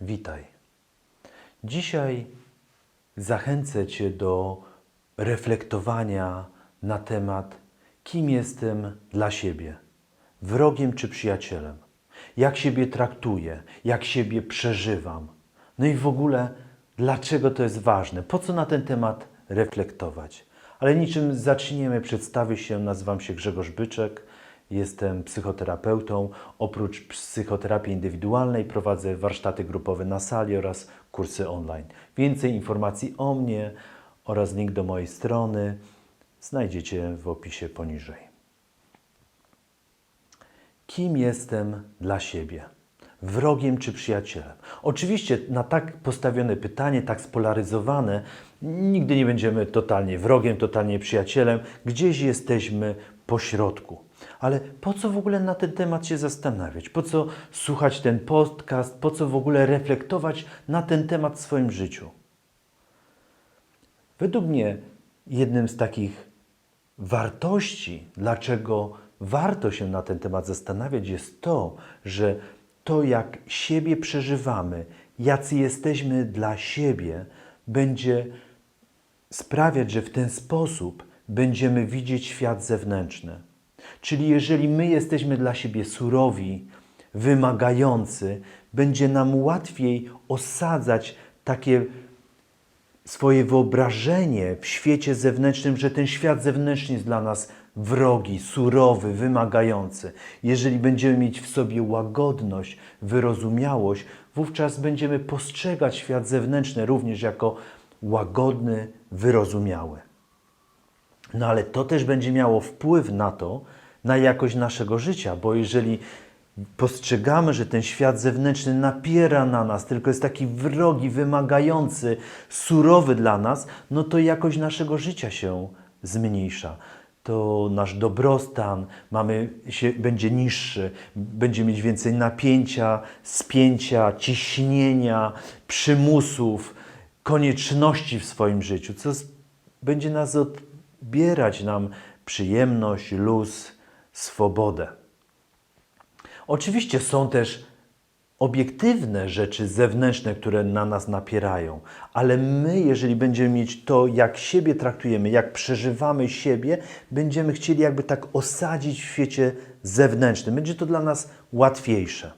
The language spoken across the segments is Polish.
Witaj. Dzisiaj zachęcę Cię do reflektowania na temat, kim jestem dla siebie, wrogiem czy przyjacielem, jak siebie traktuję, jak siebie przeżywam. No i w ogóle, dlaczego to jest ważne, po co na ten temat reflektować. Ale niczym zaczniemy, przedstawię się, nazywam się Grzegorz Byczek, jestem psychoterapeutą. Oprócz psychoterapii indywidualnej prowadzę warsztaty grupowe na sali oraz kursy online. Więcej informacji o mnie oraz link do mojej strony znajdziecie w opisie poniżej. Kim jestem dla siebie? Wrogiem czy przyjacielem? Oczywiście na tak postawione pytanie, tak spolaryzowane, nigdy nie będziemy totalnie wrogiem, totalnie przyjacielem. Gdzieś jesteśmy po środku. Ale po co w ogóle na ten temat się zastanawiać? Po co słuchać ten podcast? Po co w ogóle reflektować na ten temat w swoim życiu? Według mnie jednym z takich wartości, dlaczego warto się na ten temat zastanawiać, jest to, że to, jak siebie przeżywamy, jacy jesteśmy dla siebie, będzie sprawiać, że w ten sposób będziemy widzieć świat zewnętrzny. Czyli jeżeli my jesteśmy dla siebie surowi, wymagający, będzie nam łatwiej osadzać takie swoje wyobrażenie w świecie zewnętrznym, że ten świat zewnętrzny jest dla nas wrogi, surowy, wymagający. Jeżeli będziemy mieć w sobie łagodność, wyrozumiałość, wówczas będziemy postrzegać świat zewnętrzny również jako łagodny, wyrozumiały. No ale to też będzie miało wpływ na to, na jakość naszego życia, bo jeżeli postrzegamy, że ten świat zewnętrzny napiera na nas, tylko jest taki wrogi, wymagający, surowy dla nas, no to jakość naszego życia się zmniejsza. To nasz dobrostan mamy, się, będzie niższy, będzie mieć więcej napięcia, spięcia, ciśnienia, przymusów, konieczności w swoim życiu, co będzie nas odbierać nam przyjemność, luz, swobodę. Oczywiście są też obiektywne rzeczy zewnętrzne, które na nas napierają, ale my, jeżeli będziemy mieć to, jak siebie traktujemy, jak przeżywamy siebie, będziemy chcieli jakby tak osadzić w świecie zewnętrznym. Będzie to dla nas łatwiejsze.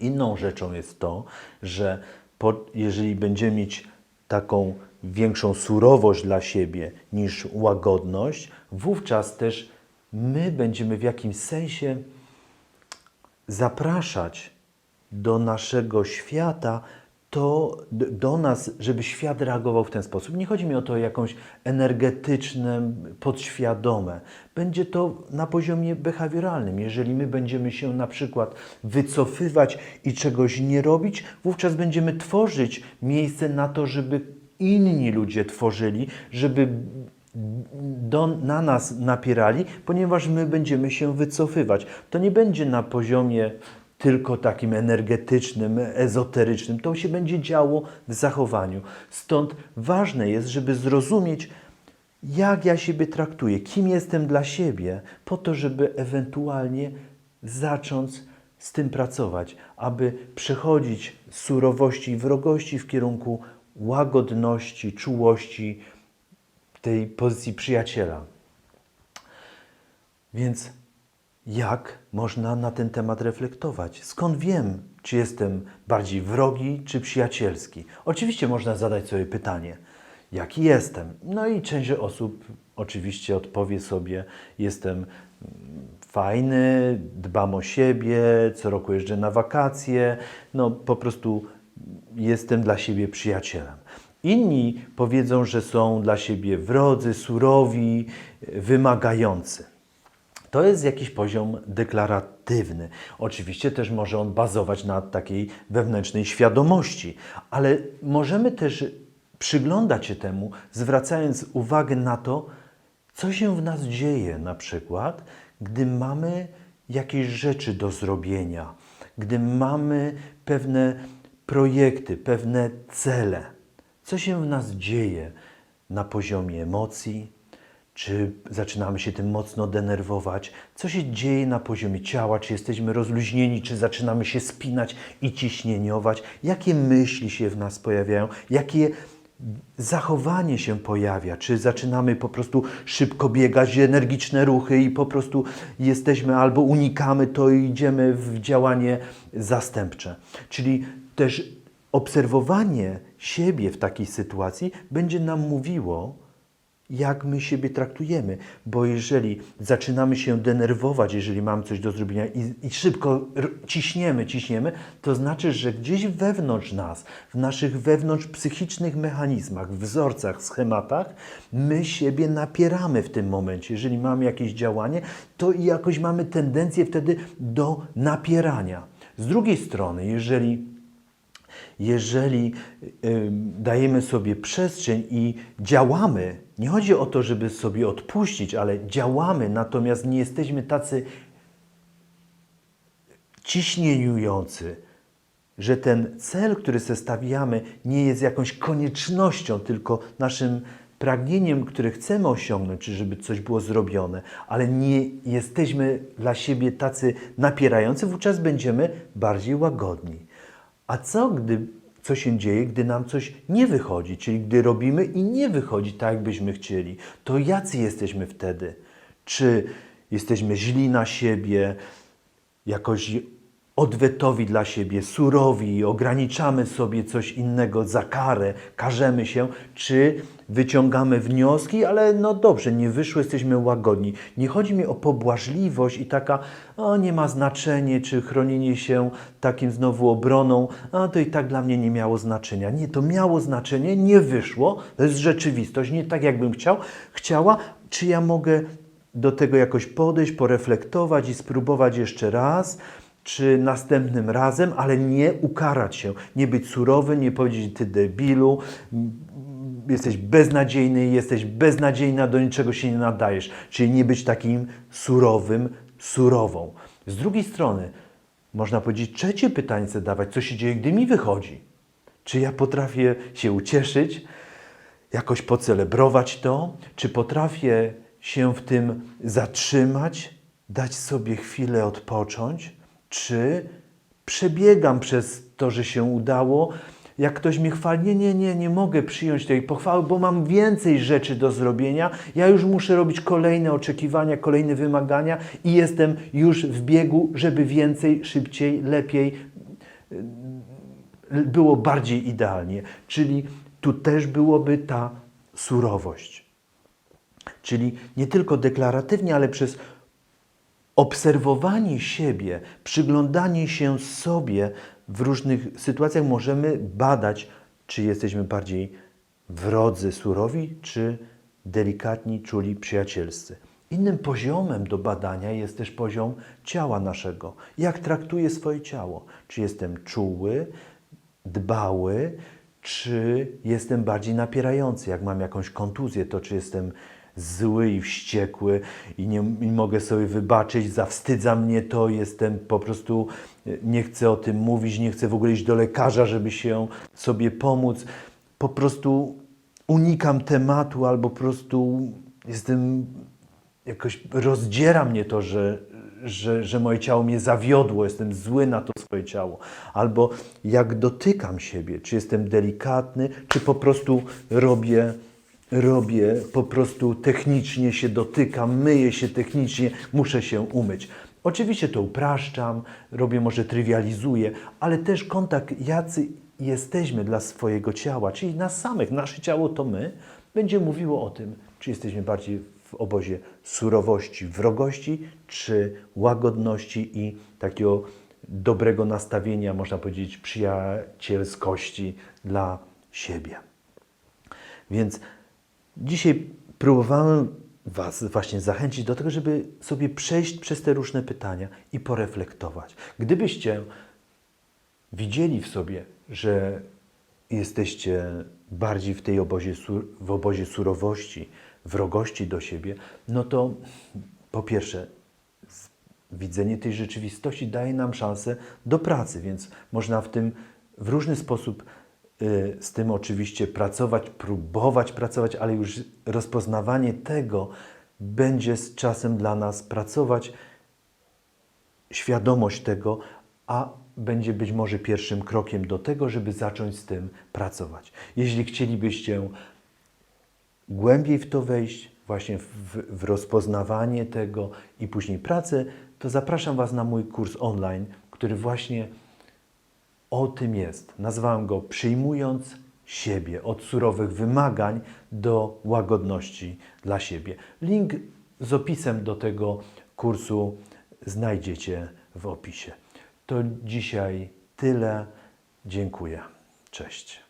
Inną rzeczą jest to, że po, jeżeli będziemy mieć taką większą surowość dla siebie niż łagodność, wówczas też my będziemy w jakimś sensie zapraszać do naszego świata, to do nas, żeby świat reagował w ten sposób. Nie chodzi mi o to jakąś energetyczne, podświadome. Będzie to na poziomie behawioralnym. Jeżeli my będziemy się na przykład wycofywać i czegoś nie robić, wówczas będziemy tworzyć miejsce na to, żeby inni ludzie tworzyli, żeby do, na nas napierali, ponieważ my będziemy się wycofywać. To nie będzie na poziomie tylko takim energetycznym, ezoterycznym. To się będzie działo w zachowaniu. Stąd ważne jest, żeby zrozumieć, jak ja siebie traktuję, kim jestem dla siebie, po to, żeby ewentualnie zacząć z tym pracować, aby przechodzić z surowości i wrogości w kierunku łagodności, czułości, tej pozycji przyjaciela. Więc jak można na ten temat reflektować? Skąd wiem, czy jestem bardziej wrogi, czy przyjacielski? Oczywiście można zadać sobie pytanie, jaki jestem? No i część osób oczywiście odpowie sobie, jestem mm, fajny, dbam o siebie, co roku jeżdżę na wakacje, no po prostu jestem dla siebie przyjacielem. Inni powiedzą, że są dla siebie wrodzy, surowi, wymagający. To jest jakiś poziom deklaratywny. Oczywiście też może on bazować na takiej wewnętrznej świadomości, ale możemy też przyglądać się temu, zwracając uwagę na to, co się w nas dzieje, na przykład, gdy mamy jakieś rzeczy do zrobienia, gdy mamy pewne projekty, pewne cele. Co się w nas dzieje na poziomie emocji, Czy zaczynamy się tym mocno denerwować? Co się dzieje na poziomie ciała? Czy jesteśmy rozluźnieni? Czy zaczynamy się spinać i ciśnieniować? Jakie myśli się w nas pojawiają? Jakie zachowanie się pojawia? Czy zaczynamy po prostu szybko biegać, energiczne ruchy i po prostu jesteśmy albo unikamy to i idziemy w działanie zastępcze? Czyli też obserwowanie siebie w takiej sytuacji będzie nam mówiło, jak my siebie traktujemy. Bo jeżeli zaczynamy się denerwować, jeżeli mamy coś do zrobienia i, i szybko ciśniemy, ciśniemy, to znaczy, że gdzieś wewnątrz nas, w naszych wewnątrz psychicznych mechanizmach, wzorcach, schematach, my siebie napieramy w tym momencie. Jeżeli mamy jakieś działanie, to jakoś mamy tendencję wtedy do napierania. Z drugiej strony, jeżeli jeżeli dajemy sobie przestrzeń i działamy, nie chodzi o to, żeby sobie odpuścić, ale działamy, natomiast nie jesteśmy tacy ciśnieniujący, że ten cel, który sobie stawiamy, nie jest jakąś koniecznością, tylko naszym pragnieniem, które chcemy osiągnąć, czy żeby coś było zrobione, ale nie jesteśmy dla siebie tacy napierający, wówczas będziemy bardziej łagodni. A co gdy co się dzieje, gdy nam coś nie wychodzi, czyli gdy robimy i nie wychodzi tak, jakbyśmy chcieli, to jacy jesteśmy wtedy? Czy jesteśmy źli na siebie, jakoś odwetowi dla siebie, surowi, ograniczamy sobie coś innego za karę, karzemy się, czy wyciągamy wnioski, ale no dobrze, nie wyszło, jesteśmy łagodni. Nie chodzi mi o pobłażliwość i taka, o nie ma znaczenia, czy chronienie się takim znowu obroną, a to i tak dla mnie nie miało znaczenia. Nie, to miało znaczenie, nie wyszło, to jest rzeczywistość, nie tak jakbym chciał, chciała, czy ja mogę do tego jakoś podejść, poreflektować i spróbować jeszcze raz, czy następnym razem, ale nie ukarać się, nie być surowy, nie powiedzieć ty debilu, jesteś beznadziejny, jesteś beznadziejna, do niczego się nie nadajesz, czyli nie być takim surowym, surową. Z drugiej strony, można powiedzieć, trzecie pytanie zadawać, co się dzieje, gdy mi wychodzi? Czy ja potrafię się ucieszyć, jakoś pocelebrować to? Czy potrafię się w tym zatrzymać, dać sobie chwilę odpocząć? Czy przebiegam przez to, że się udało? Jak ktoś mnie chwali, nie, nie, nie, nie mogę przyjąć tej pochwały, bo mam więcej rzeczy do zrobienia. Ja już muszę robić kolejne oczekiwania, kolejne wymagania i jestem już w biegu, żeby więcej, szybciej, lepiej, było bardziej idealnie. Czyli tu też byłoby ta surowość. Czyli nie tylko deklaratywnie, ale przez obserwowanie siebie, przyglądanie się sobie w różnych sytuacjach możemy badać, czy jesteśmy bardziej wrodzy, surowi, czy delikatni, czuli, przyjacielscy. Innym poziomem do badania jest też poziom ciała naszego. Jak traktuję swoje ciało? Czy jestem czuły, dbały, czy jestem bardziej napierający? Jak mam jakąś kontuzję, to czy jestem zły i wściekły i nie, mogę sobie wybaczyć, zawstydza mnie to, jestem po prostu, e, nie chcę o tym mówić, nie chcę w ogóle iść do lekarza, żeby się sobie pomóc. Po prostu unikam tematu albo po prostu jestem, jakoś rozdziera mnie to, że, że, że moje ciało mnie zawiodło, jestem zły na to swoje ciało. Albo jak dotykam siebie, czy jestem delikatny, czy po prostu robię robię, po prostu technicznie się dotykam, myję się technicznie, muszę się umyć. Oczywiście to upraszczam, robię, może trywializuję, ale też kontakt, jacy jesteśmy dla swojego ciała, czyli nas samych, nasze ciało to my, będzie mówiło o tym, czy jesteśmy bardziej w obozie surowości, wrogości, czy łagodności i takiego dobrego nastawienia, można powiedzieć, przyjacielskości dla siebie. Więc dzisiaj próbowałem Was właśnie zachęcić do tego, żeby sobie przejść przez te różne pytania i poreflektować. Gdybyście widzieli w sobie, że jesteście bardziej w tej obozie, w obozie surowości, wrogości do siebie, no to po pierwsze, widzenie tej rzeczywistości daje nam szansę do pracy, więc można w tym w różny sposób z tym oczywiście pracować, próbować pracować, ale już rozpoznawanie tego będzie z czasem dla nas pracować, świadomość tego, a będzie być może pierwszym krokiem do tego, żeby zacząć z tym pracować. Jeśli chcielibyście głębiej w to wejść, właśnie w, w rozpoznawanie tego i później pracę, to zapraszam Was na mój kurs online, który właśnie o tym jest. Nazwałem go Przyjmując siebie od surowych wymagań do łagodności dla siebie. Link z opisem do tego kursu znajdziecie w opisie. To dzisiaj tyle. Dziękuję. Cześć.